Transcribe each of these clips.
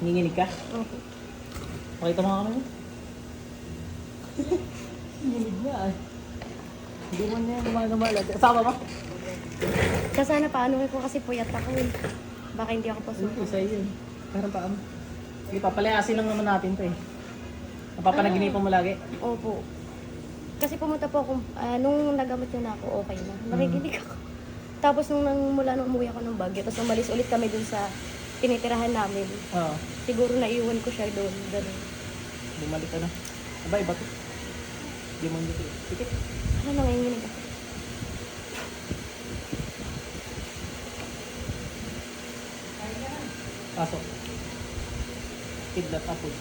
Nanginginig ka? Opo. Pakita mo nga kami. Nanginginig niya ay. Hindi mo niya gumagamal. Kasama mo? Kasi sana paano ko kasi puyat ako eh. Baka hindi ako Hindi, pasok. sa'yo yun. Parang paano? Hindi, papalayasin lang naman natin to eh. Napapanaginipan mo lagi. Opo. Kasi pumunta po ako, ah, nung nagamot yun ako, okay na. Nakikinig ako. Tapos nung nang, mula nung umuwi ako ng Baguio, tapos umalis ulit kami dun sa tinitirahan namin. Oo. Siguro naiwan ko siya doon. Ganun. Bumalik ka na. Aba, iba to. Hindi mo dito. Tikit. Ano nanginginig ako? Pasok. Kidlat apod.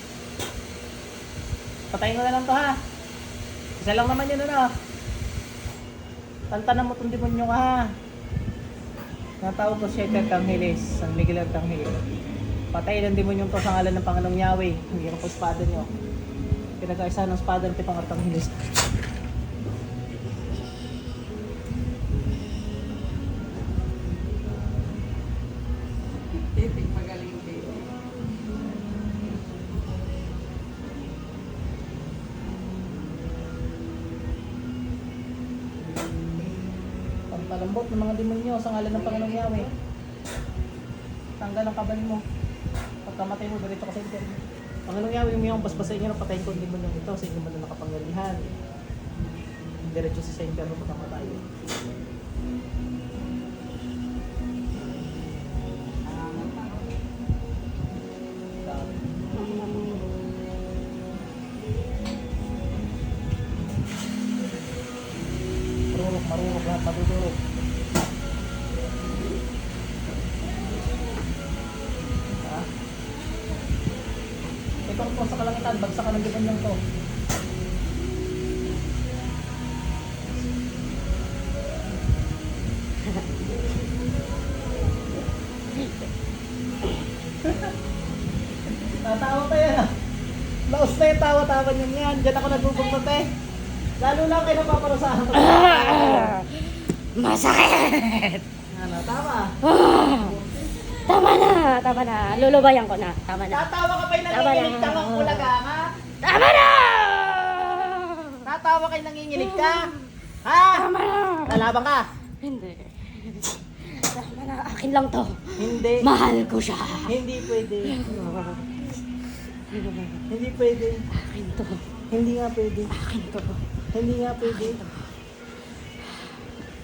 Patayin ko na lang to ha. Isa lang naman yun ano. Tantanan mo itong demonyo ka ha. Natawag ko siya Arcangheles, San Miguel Arcangel. Patayin ang demonyo to sa ngalan ng Panginoong Yahweh. Hindi ko po espada nyo. Pinag-aisa ng espada ng tipang Arcangheles. Titik Pampalambot ng mga demonyo sa ngalan ng Panginoong Yahweh. Tanggal ang kabal mo. Pagkamatay mo, diretso ka sa interno. Panginoong Yahweh, yung iyong basbasahin niyo na patayin ko ang demonyo ito sa inyo man na nakapangyarihan. Diretso sa interno pagkamatay. Kalangitan, bagsak ka ng demonyong to. Tatawa tayo na. Laos na yung tawa-tawa niyo yan. Diyan ako nagbubuktot eh. Lalo lang kayo napaparusahan. Masakit! Ano, tama. Tama na! Tama na! Lulubayan ko na. Tama na. Tatawa ka pa'y Tama nanginginig na. ka ng ulaga, ha? Tama na! Tatawa kayo nanginginig ka? Ha? Tama na! Lalaban ka? Hindi. Tama na. Akin lang to. Hindi. Mahal ko siya. Hindi pwede. Hindi pwede. Akin to. Hindi nga pwede. Akin to. Hindi nga pwede.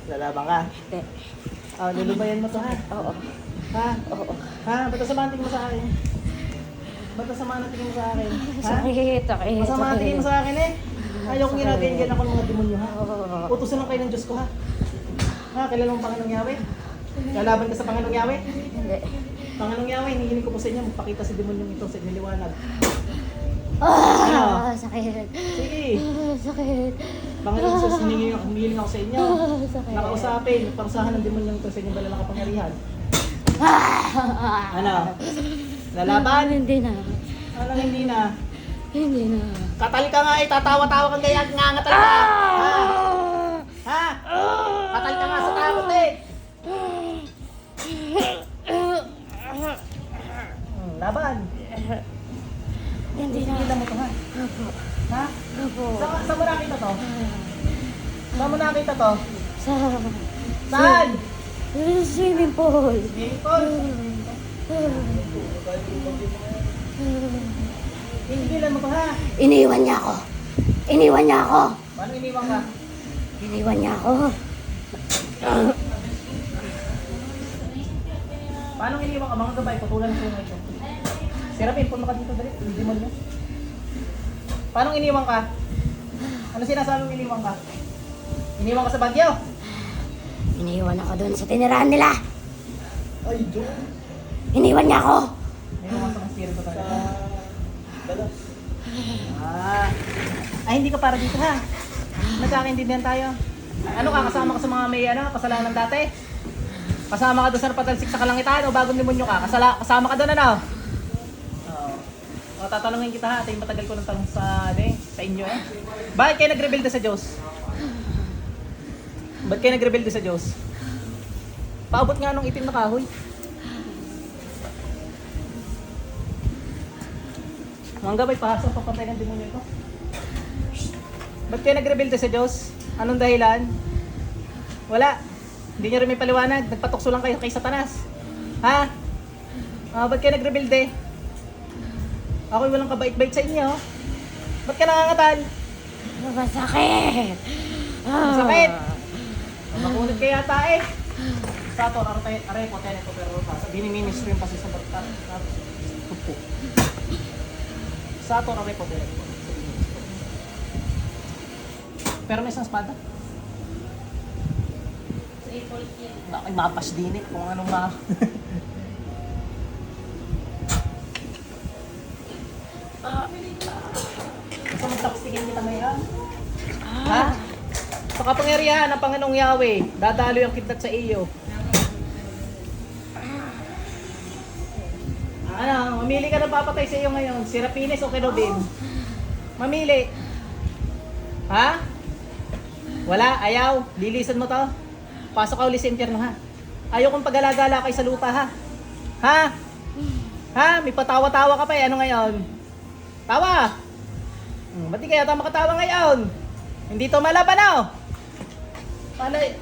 Lalaban ka? Hindi. Oh, lulubayan mo to ha? Oo. Ha? Oo. Ha? Ba't masama ang tingin mo sa akin? Ba't masama ang tingin mo sa akin? Ha? Sakit. Sakit. Masama ang tingin mo sa akin eh. Ayaw kong ginagayin ako ng mga demonyo ha? Utusan lang kayo ng Diyos ko ha? Ha? Kilala mo ang Panginoong Yahweh? Lalaban ka sa Panginoong Yahweh? Hindi. Panginoong Yahweh, hinihiling ko po sa inyo, magpakita sa demonyong ito sa inyong liwanag. Ah, sakit. Sige, Ah, sakit. Panginoong Jesus, hinihiling, hinihiling ako sa inyo. Ah, sakit. Nakausapin, parusahan ng demonyong ito sa inyong balala kapangyarihan. Ah, Ano? Lalaban? Hindi na. Ano hindi na? Hindi na. Katal ka nga eh, tatawa-tawa kang gaya, ngangatal ka. Ha? Ah! Ha? Katal ka nga sa takot eh. Hmm, laban. Hindi na. Hindi mo to ha? Opo. Ha? Opo. Sa, saan mo nakita to? Saan mo nakita to? Sa... Saan? Sa swimming pool. Swimming pool? Hingilan mo to ha? Iniwan niya ako. Iniwan niya ako. Paano iniwan ka? Iniwan niya ako. Paano iniwan ka? Mga gabay, putulan ng sungay ko. Serapin, punta ka dito dali. Hindi mo mo. Paano iniwan ka? Ano sinasabi mong iniwan ka? Iniwan ka sa Baguio? Iniwan ako doon sa tinirahan nila. Ay, Diyo. Iniwan niya ako. Ah. Ay, hindi ka para dito ha. Nagkakaintindihan tayo. Ano ka, kasama ka sa mga may ano, kasalanan dati? Kasama ka doon sa napatalsik sa kalangitan o bagong demonyo ka? Kasala, kasama ka doon ano? Oo. O, tatanungin kita ha, ito yung matagal ko ng tanong sa, ano, eh, sa inyo eh. Bakit kayo nagrebelde sa Diyos? Ba't kayo nagrebelde sa Diyos? Paabot nga nung itim na kahoy. Mga gabay, pasok papatay ng demonyo ito. Ba't kayo nagrebelde sa Diyos? Anong dahilan? Wala. Hindi nyo rin may paliwanag. Nagpatukso lang kayo kay Satanas. Ha? Ah, ba't kayo nagrebelde? Ako'y walang kabait-bait sa inyo. Ba't ka nangangatal? Masakit! Masakit! Makunit kaya yata eh. Sato, aray, aray ko, ko, pero sa biniministry yung kasi sa bata. Tupo. Sato, aray ko, ko. Pero may isang espada. Bakit mapas din eh, kung anong ma... Gusto mo tapstikin kita ngayon? Ha? Sa kapangyarihan ng Panginoong Yahweh, dadalo yung kidlat sa iyo. Ano, mamili ka ng papatay sa iyo ngayon. Si Rapines o Kerubim? Mamili. Ha? Wala, ayaw. Lilisan mo to. Pasok ka uli sa impyerno ha. Ayaw kong pag-alagala kay sa lupa ha. Ha? Ha? May patawa-tawa ka pa eh. Ano ngayon? Tawa! Hmm, ba't di kaya tayo makatawa ngayon? Hindi to malaban oh! Eh?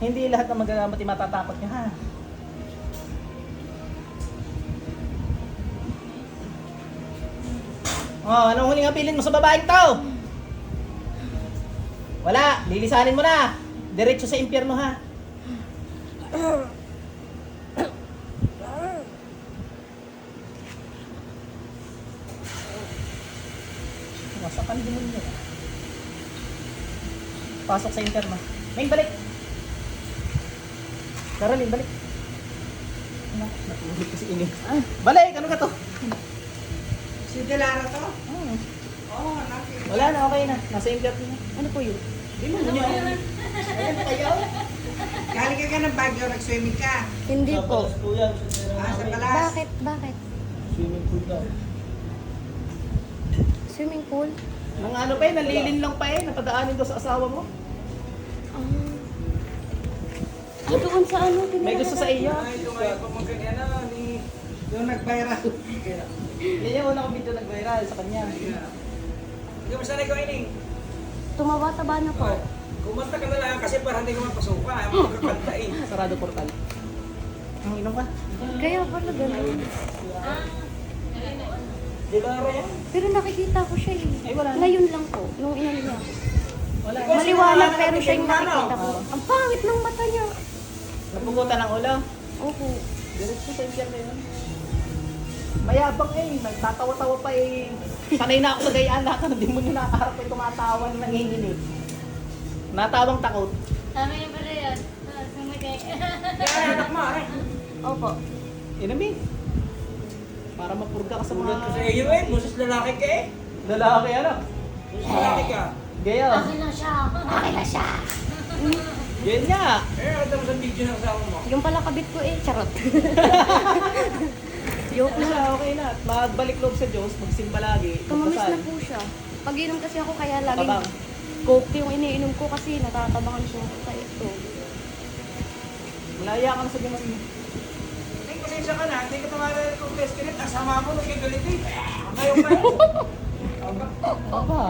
Hindi lahat ng magagamit ay matatakot niya ha. Oh, anong huling apilin mo sa babaeng to? Wala, lilisanin mo na. Diretso sa impyerno ha. Masakan din mo niya. Pasok sa impyerno. Main, balik! Caroline, balik. Ano? Natulog ko si Ini. Balik! Ano ka to? Si Delara to? Oo, oh, nakita. Wala na, okay na. Nasa impyerno na. Ano po yun? Di mo niya. Ayan kayo. Galing ka ka ng Baguio, nag-swimming ka. Hindi po. Ah, sa palas. Bakit? Bakit? Swimming pool daw. Swimming pool? Mga ano pa eh, nalilin lang pa eh. Napadaanin daw sa asawa mo. Ah, doon sa ano? May gusto sa iyo. Ay, tumayo pa mga ganyan na, ni... Yung nag-viral. Yan yung unang video nag-viral sa kanya. Hindi mo sanay ko ining. Tumaba-taba na po. Kumanta ka na lang kasi para hindi ka mapasukan. Ayaw mo kakanta eh. Sarado portal. Ang inom ka? Kaya pala ganun. Delara yan? Pero nakikita ko siya eh. Ay, wala na. Ngayon lang po, nung inan niya. Wala. Maliwanag pero siya yung nakikita ko. ano? Ang pangit ng mata niya. Napugutan ng ulo. Opo. Diretso sa impyerno yun. Mayabang eh. Nagtatawa-tawa pa eh. Sanay na ako sa gayaan lahat ng demonyo nakaharap ay tumatawa na nanginginig. Natawang takot. Sabi niya pala yun. Sumigay. Kaya anak mo, ay. Opo. Inami. Para mapurga ka sa ko sa mga iyo eh. Busos lalaki ka eh. lalaki ano. Busos lalaki ka. Gayo. Akin na siya. Akin na siya. Yan nga. Eh, nakita mo sa video ng asawa mo. Yung pala kabit ko eh, charot. Joke Ano na. siya, okay na. Magbalik loob sa Diyos, magsimba lagi. Tumamis na po siya. Pag inom kasi ako kaya laging Tabang. coke yung iniinom ko kasi natatabangan siya sa ito. Malaya ka na sa demonyo. Ay, pasensya ka na. Hindi ka tumalala kung test kirit. Asama mo, nagkagalit eh. Ngayon pa. Aba.